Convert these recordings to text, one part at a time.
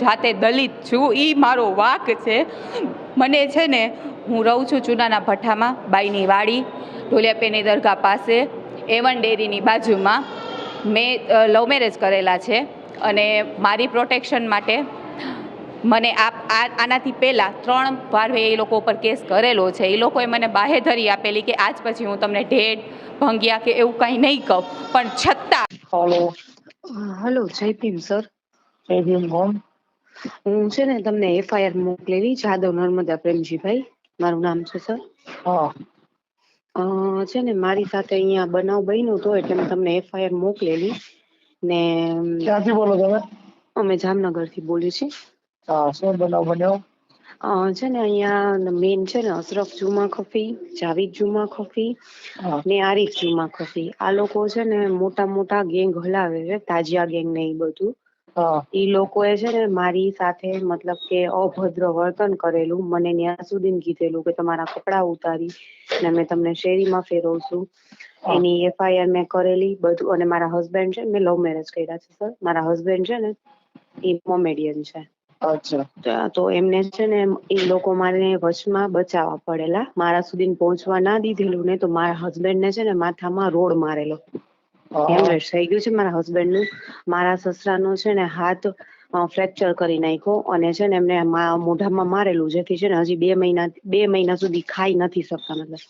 જાતે દલિત છું એ મારો વાક છે. મને છે ને હું રહું છું ચૂનાના ભઠ્ઠામાં બાઈની વાડી ઢોલિયાપેની દરગાહ પાસે એવન ડેરીની બાજુમાં. મેં લવ મેરેજ કરેલા છે અને મારી પ્રોટેક્શન માટે મને આ આ- આનાથી પહેલાં ત્રણ વાર એ લોકો ઉપર કેસ કરેલો છે. એ લોકોએ મને બાહેધરી આપેલી કે આજ પછી હું તમને ઢેડ ભંગ્યા કે એવું કંઈ નહીં કહું. પણ છતાં હાલો હલો જય ભીમ સર જય ભીમ કોણ હું છે ને તમને એફઆઈઆર મોકલેલી જાદવ નર્મદા પ્રેમજીભાઈ. મારું નામ છે સર. અ, છે ને મારી સાથે અહીંયા બનાવ બન્યો તો એટલે મેં તમને એફઆઈઆર મોકલેલી. ને ક્યાંથી બોલો તમે? અમે જામનગરથી બોલીએ છીએ. હા શું બનાવ બન્યો? છે ને અહીંયા મેન છે ને અશરફ જુમા ખફી જાવીદ જુમા ખફી ને આરીફ જુમા ખફી આ લોકો છે ને મોટા મોટા ગેંગ હલાવે છે તાજિયા ગેંગ ને એ બધું. હા. ઈ લોકોએ છે ને મારી સાથે મતલબ કે અભદ્ર વર્તન કરેલું. મને ત્યાં સુધી કીધેલું કે તમારા કપડા ઉતારી ને મેં તમને શેરીમાં ફેરવું છું. એની એફઆઈઆર મેં કરેલી બધું. અને મારા હસબન્ડ છે મેં લવ મેરેજ કર્યા છે સર. મારા હસબન્ડ છે ને એ મોમેડિયન છે. અચ્છા. તો- એમને છે ને એ લોકો મારે વચમાં બચાવવા પડેલા. મારા સુધી પહોંચવા ના દીધેલું ને તો મારા હસબન્ડ ને છે ને માથામાં રોડ મારેલો. હેમરેજ થઈ ગયું છે. મારા હસબન્ડનું મારા સસરાનો છે ને હાથ ફ્રેક્ચર કરી નાખ્યો અને છે ને એમને મોઢામાં મારેલું જેથી છે ને હજી બે મહિના બે મહિના સુધી ખાઈ નથી શકતા મતલબ.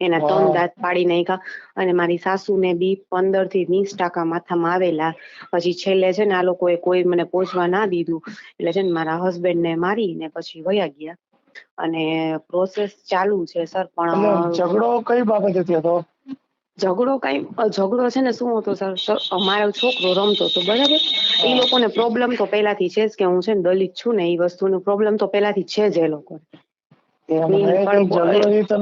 એના ત્રણ દાંત પાડી નાખ્યા અને મારી સાસુને બી પંદરથી વીસ ટકા માથામાં આવેલા. પછી છેલ્લે છે ને આ લોકોએ કોઈ મને પહોંચવા ના દીધું. એટલે છે ને મારા હસબન્ડ ને મારીને પછી વયા ગયા. અને પ્રોસેસ ચાલુ છે સર પણ ઝઘડો કઈ બાબતેથી હતો? ઝઘડો કઈ ઝઘડો છે ને શું હતો સર? અમારો છોકરો રમતો હતો બરાબર? એ લોકોને પ્રોબ્લેમ તો પહેલાથી છે જ કે હું છે ને દલિત છું ને એ વસ્તુનો પ્રોબ્લેમ તો પહેલાથી છે જ એ લોકો. એમ નહીં, નહીં, પણ કઈ ઝઘડો એ છે?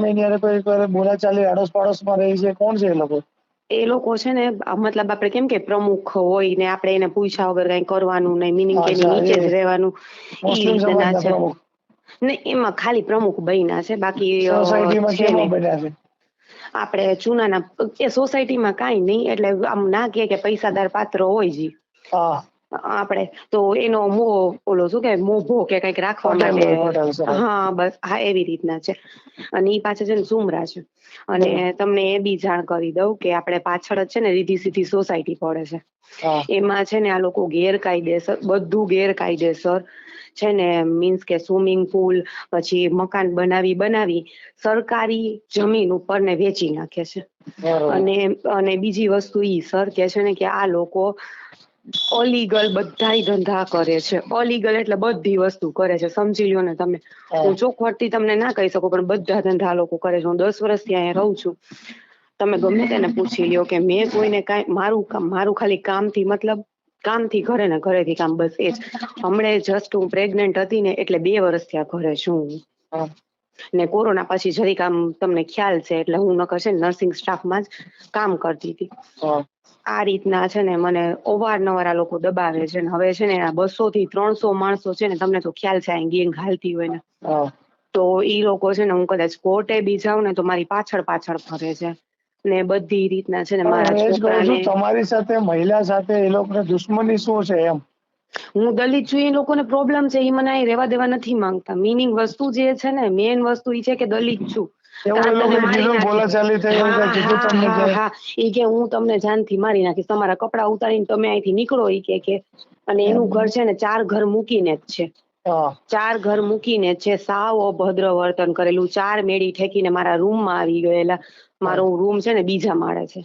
છે એ લોકો? છે ને મતલબ આપણે કેમ કે પ્રમુખ હોય ને આપણે એને પૂછ્યા વગર કઈ કરવાનું નહીં મિનિંગ કે નીચે જ રહેવાનું. રીતના છે. ને એમાં ખાલી પ્રમુખ બન્યા છે બાકી આપણે ચૂનાના એ સોસાયટીમાં કાંઈ નહીં એટલે આમ ના કહે કે પૈસાદાર પાત્ર હોય જી. આપણે તો એનો મોહ ઓલો શું કે મોભો કે કંઈક રાખવા માટે. હા બસ હા એવી રીતના છે. અને ઈ પાછળ છે ને સુમરા છે. અને તમને એ બી જાણ કરી દઉં કે આપણે પાછળ જ છે ને રીધી સીધી સોસાયટી પડે છે. એમાં છે ને આ લોકો ગેરકાયદેસર બધું ગેરકાયદેસર છે ને મીન્સ કે સ્વિમિંગ પુલ પછી મકાન બનાવી બનાવી સરકારી જમીન ઉપર ને વેચી નાખે છે. અને અને બીજી વસ્તુ ઈ સર કે છે ને કે આ લોકો ઓલીગલ બધાય ધંધા કરે છે. ઓલીગલ એટલે બધી વસ્તુ કરે છે. સમજી લ્યો ને તમે. હા. હું ચોખવટથી તમને ના કહી શકું પણ બધા ધંધા લોકો કરે છે. હું દસ વર્ષથી અહીંયા રહું છું. તમે ગમે તેને પૂછી લ્યો કે મેં કોઈને કાંઈ મારું મારું ખાલી કામથી મતલબ કામથી ઘરે ને ઘરેથી કામ બસ એ જ. હમણે જસ્ટ હું પ્રેગ્નેન્ટ હતી ને એટલે બે વર્ષ આ ઘરે છું. ને કોરોના પછી જરીક આમ તમને ખ્યાલ છે એટલે હું નકર છે નર્સિંગ સ્ટાફમાં જ કામ કરતી હતી. આ રીતના છે ને મને અવારનવાર આ લોકો દબાવે છે ને હવે છે ને આ બસો થી ત્રણસો માણસો છે ને તમને તો ખ્યાલ છે અહીં ગેંગ હાલતી હોય ને. તો ઈ લોકો છે ને હું કદાચ કોર્ટે બી જાઉં ને તો મારી પાછળ પાછળ ફરે છે. ને બધી રીતના છે ને મારા છોકરાને. તમારી સાથે મહિલા સાથે એ લોકોને દુશ્મની શું છે એમ? હું દલિત છું એ લોકોને પ્રોબ્લેમ છે એ મને અહીં રહેવા દેવા નથી માંગતા. મિનિંગ વસ્તુ જે છે ને મેઇન વસ્તુ એ છે કે દલિત છું. એ કે? હા. તમને જાનથી મારી નાખીશ. તમારા કપડા ઉતારીને તમે અહીંથી નીકળો એ કે કે. અને એનું ઘર છે ને ચાર ઘર મૂકીને જ છે. ચાર ઘર મૂકીને છે સાવ અભદ્ર વર્તન કરેલું ચાર મેળી ઠેકીને મારા રૂમમાં આવી ગયેલા. મારો રૂમ છે ને બીજા માળે છે.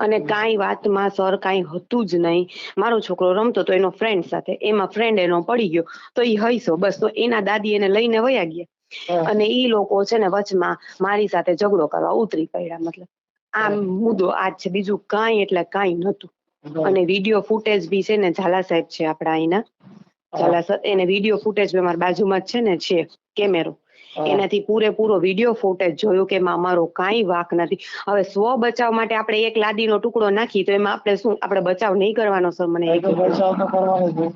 અને કાંઈ વાતમાં સર કાંઈ હતું જ નહીં. મારો છોકરો રમતો તો એનો ફ્રેન્ડ સાથે. એમાં ફ્રેન્ડ એનો પડી ગયો. તો એ હૈસો બસ. તો એના દાદી એને લઈને વયા ગયા. અને ઈ લોકો છે ને વચમાં મારી સાથે ઝઘડો કરવા ઉતરી પડ્યા. મતલબ આ મુદ્દો આજ છે. બીજું કાંઈ એટલે કાંઈ નતું અને વીડિયો ફૂટેજ બી છે ને ઝાલા સાહેબ છે આપડા અહીંના. ઝાલા એને વીડિયો ફૂટેજ બી અમારા બાજુમાં જ છે ને છે કેમેરો. એનાથી પૂરેપૂરો વીડિયો ફૂટેજ જોયો કે એમાં અમારો કાંઈ વાક નથી. હવે સ્વ બચાવ માટે આપણે એક લાદીનો ટુકડો નાખી તો એમાં આપણે શું આપણે બચાવ નહીં કરવાનો સર મને એ એ હોય.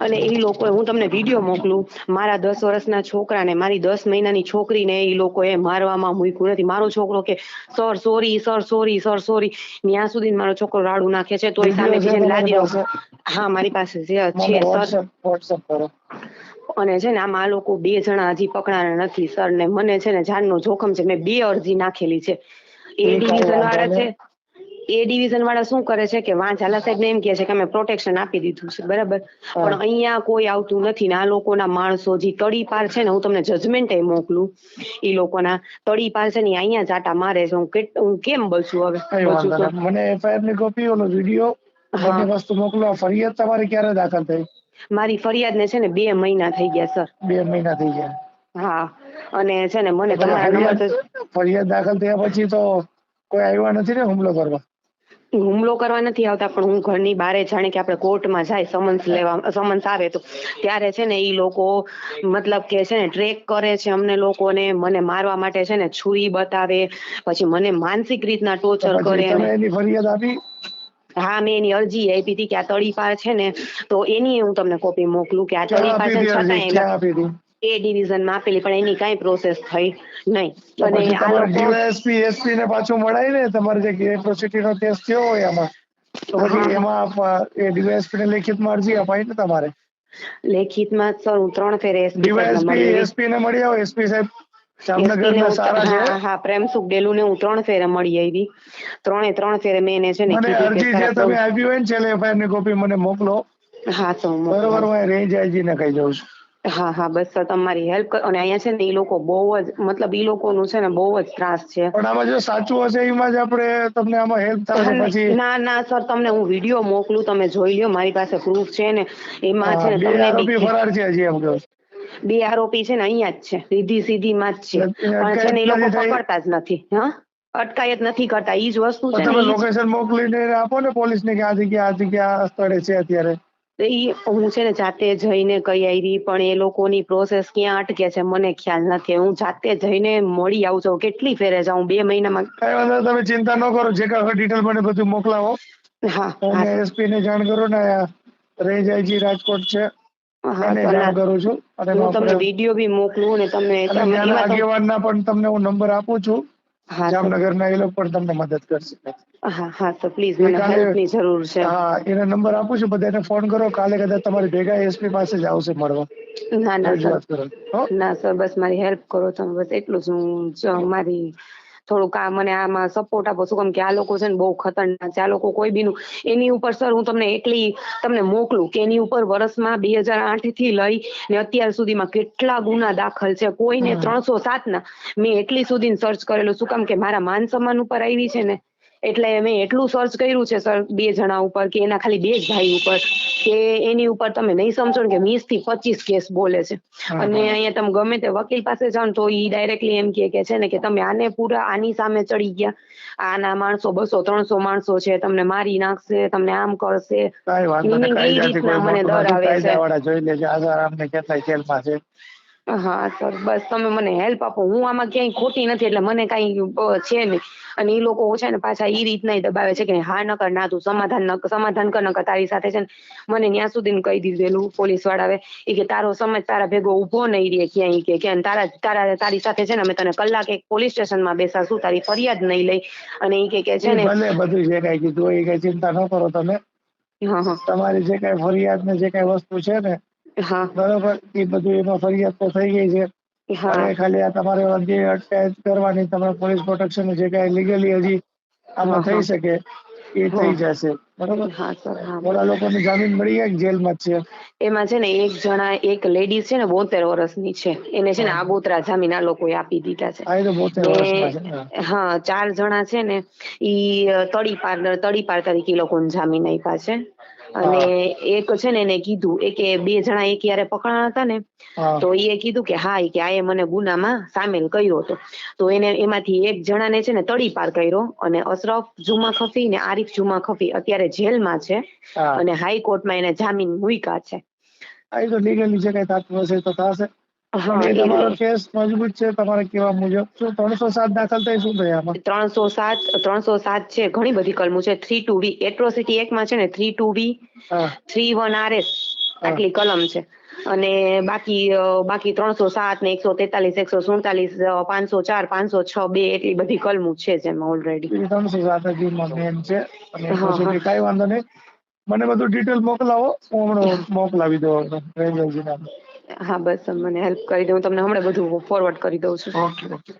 અને એ લોકો હું તમને વીડિયો મોકલું મારા દસ વર્ષના છોકરાને મારી દસ મહિનાની છોકરીને એ લોકોએ મારવામાં મૂક્યું નથી. મારો છોકરો કે sir sorry sir sorry sir sorry ત્યાં સુધી મારો છોકરો રાડું નાખે છે તો સામે બીજાને લાદી? હા મારી પાસે છે છે સર. વોટ્સઅપ કરો. અને છે ને આમાં આ લોકો બે જણા હજી પકડાણા નથી સર. ને મને છે ને જાનનું જોખમ છે મેં બે અરજી નાખેલી છે. એ એ ડિવિઝન વાળા છે એ ડિવિઝન વાળા શું કરે છે કે વાં ઝાલા સાહેબ એમ કહે છે કે અમે પ્રોટેક્શન આપી દીધું છે બરાબર? પણ અહીંયા કોઈ આવતું નથી ને આ લોકોના માણસો જે તળી પાર છે ને હું તમને જજમેન્ટ મોકલું એ લોકોના તડીપાર છે ને અહીંયા જાટા મારે છે હું કેમ બચું હવે. મને એફઆઈઆરની કોપી ઓલો વીડિયો. બધી વસ્તુ મોકલો ફરિયાદ તમારી ક્યારે દાખલ થઈ? મારી ફરિયાદને છે ને બે મહિના થઈ ગયા સર. બે મહિના થઈ ગયા. હા અને છે ને મને ફરિયાદ ફરિયાદ દાખલ થયા પછી તો કોઈ આવ્યા નથી ને હુમલો કરવા? હુમલો કરવા નથી આવતા પણ હું ઘરની બારે જાણે કે આપણે કોર્ટમાં જાય સમન્સ લેવા સમન્સ આવે તો. ત્યારે છે ને ઈ લોકો મતલબ કે છે ને ટ્રેક કરે છે અમને લોકોને મને મારવા માટે છે ને છુરી બતાવે પછી મને માનસિક રીતના ટોર્ચર કરે એની ફરિયાદ આપી? હા મેં એની અરજી આપી હતી કે આ તળીપાર છે ને તો એની હું તમને કોપી મોકલું કે આ તળીપાર છે એ ડિવિઝનમાં આપેલી પણ એની કઈ પ્રોસેસ થઈ નહીં. અને આ લોકો ડીવાયએસપી એસપી ને પાછું મળાય ને તમારે જે કેપેસિટી નો કેસ થયો હોય એમાં તો પછી એમાં એ ડીવાયએસપી ને લેખિતમાં અરજી અપાય ને તમારે? લેખિતમાં સર હું ત્રણ ફેર ડીવાયએસપી એસપી ને મળી આવો એસપી સાહેબ. જામનગર સારા છે? હા પ્રેમસુખ ડેલુ ને હું ત્રણ ફેરે મળી આવી. ત્રણે ત્રણ ફેરે મેં એને છે ને મને અરજી જે તમે આપી હોય ને છેલ્લે એફઆઈઆરની કોપી મને મોકલો. હા તો બરોબર હું રેન્જ આઈજી ને કહી દઉં છું. હા હા બસ તમારી હેલ્પ અને અહીંયા છે ને એ લોકો બહુ જ મતલબ એ લોકોનું છે ને બહુ જ ત્રાસ છે. પણ આમાં જો સાચું હશે એમાં જ આપણે તમને આમાં હેલ્પ થશે પછી ના ના સર તમને હું વીડિયો મોકલું તમે જોઈ લ્યો મારી પાસે પ્રૂફ છે ને. એમાં છે ને તમને બી- ફરાર છે હજી એમ કહું. બે આરોપી છે ને અહીંયા જ છે. સીધી સીધી માં જ છે. પણ છે ને એ લોકો પકડતા જ નથી હા? અટકાયત નથી કરતા ઈ જ વસ્તુ છે તમે લોકેશન મોકલીને આપો ને પોલીસ ને કે આ જગ્યા આ જગ્યા સ્થળે છે અત્યારે? ઈ હું છે ને જાતે જઈને કહી આવી પણ એ લોકોની પ્રોસેસ ક્યાં અટકે છે મને ખ્યાલ નથી. હું જાતે જઈને મળી આવું છું. કેટલી ફેરે જાઉં બે મહિનામાં કઈ વાંધો તમે ચિંતા ન કરો. જે કાંઈ ડિટેલ મને બધું મોકલાવો. હા એસપી ને જાણ કરો ને રેન્જ આઈજી રાજકોટ છે. એને સર, ના. કરું છું અને હું તમને વીડિયો બી મોકલું ને તમે અને તમે ત્યાંના એમાં તો- આગેવાનના પણ તમને હું નંબર આપું છું. જામનગરના એ લોકો પણ તમને મદદ કરશે. હા હા તો પ્લીઝ મને કાલે- જરૂર છે. હા એના નંબર આપું છું બધાને ફોન કરો. કાલે કદાચ તમારી ભેગા એસપી પાસે જ આવશે મળવા. ના ના સર? ના સર બસ મારી હેલ્પ કરો તમે. બસ એટલું જ હું મારી થોડુંક આ મને આમાં સપોર્ટ આપો. શું કેમ કે આ લોકો છે ને બહુ ખતરનાક છે. આ લોકો કોઈ બીનું એની ઉપર સર હું તમને એટલી તમને મોકલું કે એની ઉપર વર્ષમાં બે હજાર આઠથી લઈ ને અત્યાર સુધીમાં કેટલા ગુના દાખલ છે. કોઈને. ત્રણસો સાત ના મેં એટલી સુધી સર્ચ કરેલું. શું કામ કે મારા માન સન્માન ઉપર આવી છે ને? એટલે મેં એટલું સર્ચ કર્યું છે સર બે જણા ઉપર કે એના ખાલી બે જ ભાઈ ઉપર કે એની ઉપર તમે નહીં સમજો કે વીસથી પચીસ કેસ બોલે છે. અને અહીંયા તમે ગમે તે વકીલ પાસે જાઓ તો ઈ ડાયરેક્ટલી એમ કે છે ને કે તમે આને પૂરા આની સામે ચડી ગયા. આના માણસો બસો ત્રણસો માણસો છે તમને મારી નાખશે તમને આમ કરશે. મને ડર આવે છે. હા સર. બસ તમે મને હેલ્પ આપો. હું આમાં ક્યાંય ખોટી નથી એટલે મને કાંઈ છે નહીં. અને એ લોકો છે ને પાછા એ રીતના દબાવે છે કે હા નકર ના તું સમાધાન ન સમાધાન કર નકર તારી સાથે છે ને મને ત્યાં સુધી કહી દીધેલું પોલીસ વાળાએ એ કે તારો સમજ તારા ભેગો ઊભો નહીં રે ક્યાંય. કે કે તારા તારા તારી સાથે છે ને અમે તને કલાક એક પોલીસ સ્ટેશનમાં બેસાશું તારી ફરિયાદ નહીં લઈ. અને એ કે કે છે ને બધું જે કાંઈ કીધું એ કઈ ચિંતા ન કરો તમે. હા હા. તમારી જે કાંઈ ફરિયાદ ને જે કાંઈ વસ્તુ છે ને હા. બરોબર? એ બધું એમાં ફરિયાદ તો થઈ ગઈ છે. હા. હવે ખાલી આ તમારે અરજી અટકાયત કરવાની તમારે પોલીસ પ્રોટેક્શન જે કાંઈ લીગલી હજી આમાં. થઈ શકે એ થઈ જશે. બરોબર? સર લોકોની જામીન મળી ગયા જેલ જેલમાં છે. એમાં છે ને એક જણા એક લેડીઝ છે ને બોતેર વર્ષની છે. એને છે ને. આગોતરા જામીન આ લોકોએ આપી દીધા છે. હા. ચાર જણા છે ને ઈ અ, તળી પાર તરીકે લોકોને જામીન આપ્યા છે. અને એક છે ને એને કીધું એ કે બે જણા એક યારે પકડાણા હતા ને તો એ કીધું કે હા કે આ મને ગુનામાં સામેલ કર્યો હતો. તો એને એમાંથી એક જણાને છે ને તડીપાર કર્યો અને અશરફ જુમા ખફી ને આરિફ જુમા ખફી અત્યારે જેલમાં છે અને હાઈકોર્ટમાં એને જામીન મૂક્યા છે. આ તો લીગલી જે કઈ થતું હશે તો થશે. તમારો કેસ મજબૂત છે તમારે કેવા મુજબ. શું ત્રણસો સાત દાખલ થઈ શું થાય આમાં ત્રણસો સાત ત્રણસો સાત છે ઘણી બધી કલમો છે. થ્રી ટુ બી એટ્રોસિટી એકમાં છે ને three two B three one R આટલી કલમ છે. અને બાકી બાકી ત્રણસો સાત ને એકસો તેતાલીસ એકસો સુડતાલીસ પાંચસો ચાર પાંચસો છ બે એટલી બધી કલમો છે જેમાં ઓલરેડી ત્રણસો સાત મેન છે. અને હા, એટ્રોસિટી હા. કાંઈ વાંધો નહીં. મને બધું ડિટેલ મોકલાવો. હું હમણાં મોકલાવી દઉં રેન્જરજીના હા, બસ મને હેલ્પ કરી દો, હું તમને હમણાં બધું ફોરવર્ડ કરી દઉં છું. Okay okay